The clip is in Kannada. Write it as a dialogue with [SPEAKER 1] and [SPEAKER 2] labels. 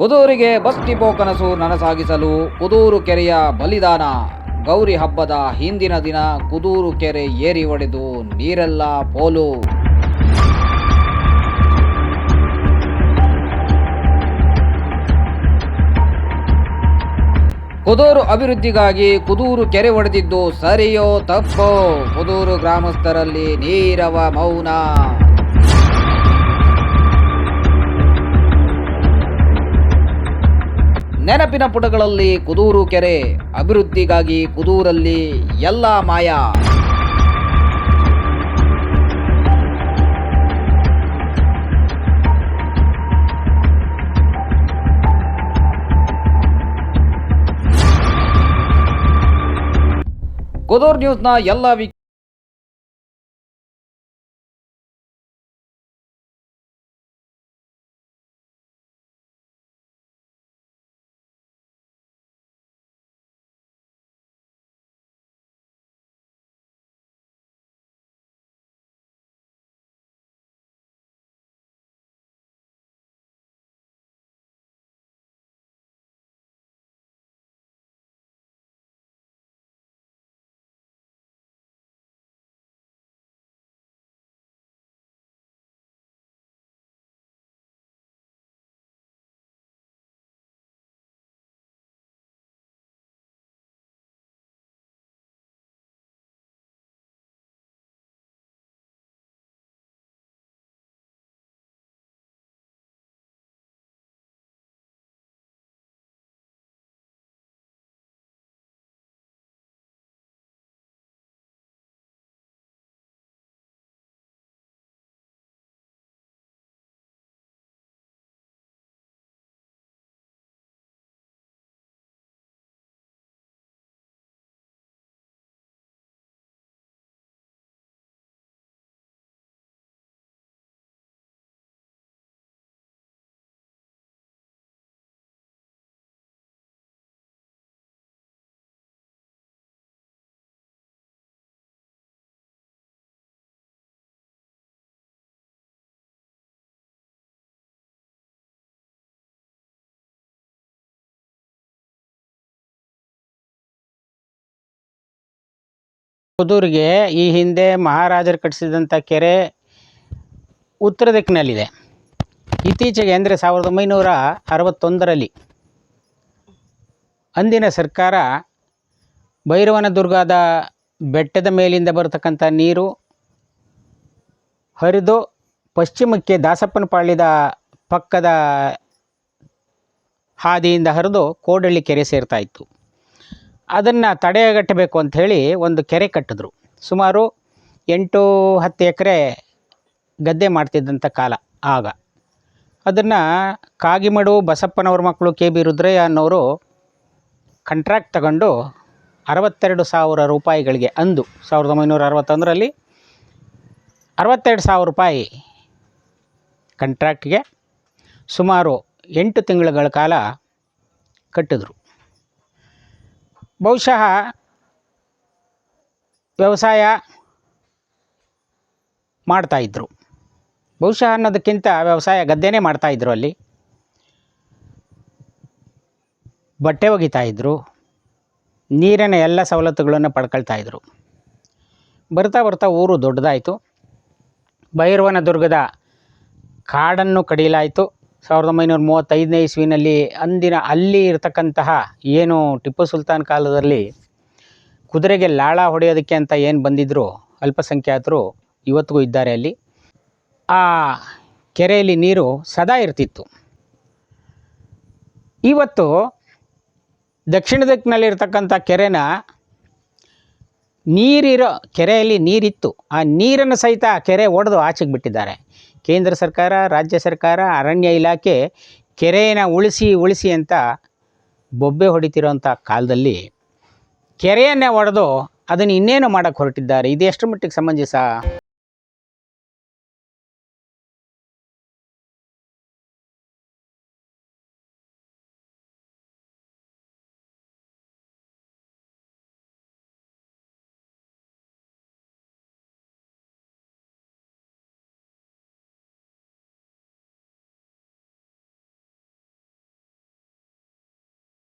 [SPEAKER 1] ಕುದೂರಿಗೆ ಬಸ್ ಡಿಪೋ ಕನಸು ನನಸಾಗಿಸಲು ಕುದೂರು ಕೆರೆಯ ಬಲಿದಾನ. ಗೌರಿ ಹಬ್ಬದ ಹಿಂದಿನ ದಿನ ಕುದೂರು ಕೆರೆ ಏರಿ ಒಡೆದು ನೀರೆಲ್ಲ ಪೋಲು. ಕುದೂರು ಅಭಿವೃದ್ಧಿಗಾಗಿ ಕುದೂರು ಕೆರೆ ಒಡೆದಿದ್ದು ಸರಿಯೋ ತಪ್ಪೋ. ಕುದೂರು ಗ್ರಾಮಸ್ಥರಲ್ಲಿ ನೀರವ ಮೌನ. ನೆನಪಿನ ಪುಟಗಳಲ್ಲಿ ಕುದೂರು ಕೆರೆ. ಅಭಿವೃದ್ಧಿಗಾಗಿ ಕುದೂರಲ್ಲಿ ಎಲ್ಲ ಮಾಯಾ. ಕುದೂರ್ ನ್ಯೂಸ್ನ ಎಲ್ಲ
[SPEAKER 2] ಕುದೂರಿಗೆ ಈ ಹಿಂದೆ ಮಹಾರಾಜರು ಕಟ್ಟಿಸಿದಂಥ ಕೆರೆ ಉತ್ತರ ದಿಕ್ಕಿನಲ್ಲಿದೆ. ಇತ್ತೀಚೆಗೆ ಅಂದರೆ ಸಾವಿರದ ಒಂಬೈನೂರ ಅರವತ್ತೊಂದರಲ್ಲಿ ಅಂದಿನ ಸರ್ಕಾರ ಭೈರವನ ದುರ್ಗದ ಬೆಟ್ಟದ ಮೇಲಿಂದ ಬರತಕ್ಕಂಥ ನೀರು ಹರಿದು ಪಶ್ಚಿಮಕ್ಕೆ ದಾಸಪ್ಪನ ಪಾಳ್ಯದ ಪಕ್ಕದ ಹಾದಿಯಿಂದ ಹರಿದು ಕೋಡಳ್ಳಿ ಕೆರೆ ಸೇರ್ತಾ ಇತ್ತು. ಅದನ್ನು ತಡೆಗಟ್ಟಬೇಕು ಅಂಥೇಳಿ ಒಂದು ಕೆರೆ ಕಟ್ಟಿದ್ರು. ಸುಮಾರು ಎಂಟು ಹತ್ತು ಎಕರೆ ಗದ್ದೆ ಮಾಡ್ತಿದ್ದಂಥ ಕಾಲ ಆಗ. ಅದನ್ನು ಕಾಗಿಮಡು, ಬಸಪ್ಪನವ್ರ ಮಕ್ಕಳು ಕೆ ಬಿ ರುದ್ರಯ್ಯ ಅನ್ನೋರು ಕಂಟ್ರಾಕ್ಟ್ ತಗೊಂಡು ಅರವತ್ತೆರಡು ಸಾವಿರ ರೂಪಾಯಿಗಳಿಗೆ ಅಂದು ಸಾವಿರದ ಒಂಬೈನೂರ ಅರವತ್ತೊಂದರಲ್ಲಿ ಅರವತ್ತೆರಡು ಸಾವಿರ ರೂಪಾಯಿ ಕಂಟ್ರಾಕ್ಟ್ಗೆ ಸುಮಾರು ಎಂಟು ತಿಂಗಳುಗಳ ಕಾಲ ಕಟ್ಟಿದ್ರು. ಬಹುಶಃ ವ್ಯವಸಾಯ ಮಾಡ್ತಾಯಿದ್ರು ಬಹುಶಃ ಅನ್ನೋದಕ್ಕಿಂತ ವ್ಯವಸಾಯ ಗದ್ದೆನೇ ಮಾಡ್ತಾಯಿದ್ರು ಅಲ್ಲಿ. ಬಟ್ಟೆ ಒಗಿತಾಯಿದ್ರು ನೀರಿನ ಎಲ್ಲ ಸವಲತ್ತುಗಳನ್ನು ಪಡ್ಕೊಳ್ತಾಯಿದ್ರು ಬರ್ತಾ ಬರ್ತಾ ಊರು ದೊಡ್ಡದಾಯಿತು. ಭೈರವನ ದುರ್ಗದ ಕಾಡನ್ನು ಕಡಿಯಲಾಯಿತು. ಸಾವಿರದ ಒಂಬೈನೂರ ಮೂವತ್ತೈದನೇ ಇಸ್ವಿನಲ್ಲಿ ಅಂದಿನ ಅಲ್ಲಿ ಇರತಕ್ಕಂತಹ ಏನು ಟಿಪ್ಪು ಸುಲ್ತಾನ್ ಕಾಲದಲ್ಲಿ ಕುದುರೆಗೆ ಲಾಳ ಹೊಡೆಯೋದಕ್ಕೆ ಅಂತ ಏನು ಬಂದಿದ್ದರು ಅಲ್ಪಸಂಖ್ಯಾತರು ಇವತ್ತಿಗೂ ಇದ್ದಾರೆ ಅಲ್ಲಿ. ಆ ಕೆರೆಯಲ್ಲಿ ನೀರು ಸದಾ ಇರ್ತಿತ್ತು. ಇವತ್ತು ದಕ್ಷಿಣ ದಿಕ್ಕಿನಲ್ಲಿರ್ತಕ್ಕಂಥ ಕೆರೆನ ನೀರಿರೋ ಕೆರೆಯಲ್ಲಿ ನೀರಿತ್ತು. ಆ ನೀರನ್ನು ಸಹಿತ ಕೆರೆ ಒಡೆದು ಆಚೆಗೆ ಬಿಟ್ಟಿದ್ದಾರೆ. ಕೇಂದ್ರ ಸರ್ಕಾರ, ರಾಜ್ಯ ಸರ್ಕಾರ, ಅರಣ್ಯ ಇಲಾಖೆ ಕೆರೆಯನ್ನು ಉಳಿಸಿ ಉಳಿಸಿ ಅಂತ ಬೊಬ್ಬೆ ಹೊಡಿತಿರೋಂಥ ಕಾಲದಲ್ಲಿ ಕೆರೆಯನ್ನೇ ಒಡೆದು ಅದನ್ನು ಇನ್ನೇನು ಮಾಡೋಕ್ಕೆ ಹೊರಟಿದ್ದಾರೆ? ಇದು ಮಟ್ಟಿಗೆ ಸಮಂಜಸ